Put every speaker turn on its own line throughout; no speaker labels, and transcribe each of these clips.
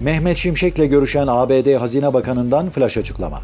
Mehmet Şimşek'le görüşen ABD Hazine Bakanı'ndan flash açıklama.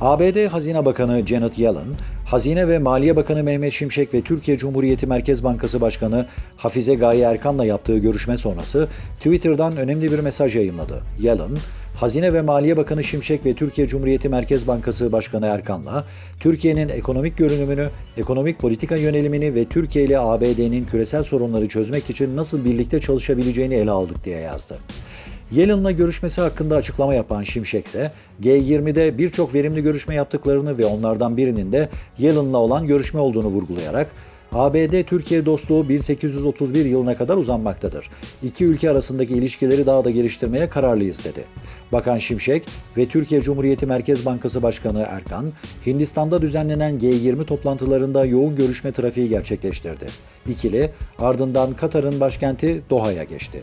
ABD Hazine Bakanı Janet Yellen, Hazine ve Maliye Bakanı Mehmet Şimşek ve Türkiye Cumhuriyeti Merkez Bankası Başkanı Hafize Gaye Erkan'la yaptığı görüşme sonrası Twitter'dan önemli bir mesaj yayınladı. Yellen, Hazine ve Maliye Bakanı Şimşek ve Türkiye Cumhuriyeti Merkez Bankası Başkanı Erkan'la Türkiye'nin ekonomik görünümünü, ekonomik politika yönelimini ve Türkiye ile ABD'nin küresel sorunları çözmek için nasıl birlikte çalışabileceğini ele aldık diye yazdı. Yellen'la görüşmesi hakkında açıklama yapan Şimşek ise G20'de birçok verimli görüşme yaptıklarını ve onlardan birinin de Yellen'la olan görüşme olduğunu vurgulayarak ABD-Türkiye dostluğu 1831 yılına kadar uzanmaktadır. İki ülke arasındaki ilişkileri daha da geliştirmeye kararlıyız dedi. Bakan Şimşek ve Türkiye Cumhuriyeti Merkez Bankası Başkanı Erkan, Hindistan'da düzenlenen G20 toplantılarında yoğun görüşme trafiği gerçekleştirdi. İkili ardından Katar'ın başkenti Doha'ya geçti.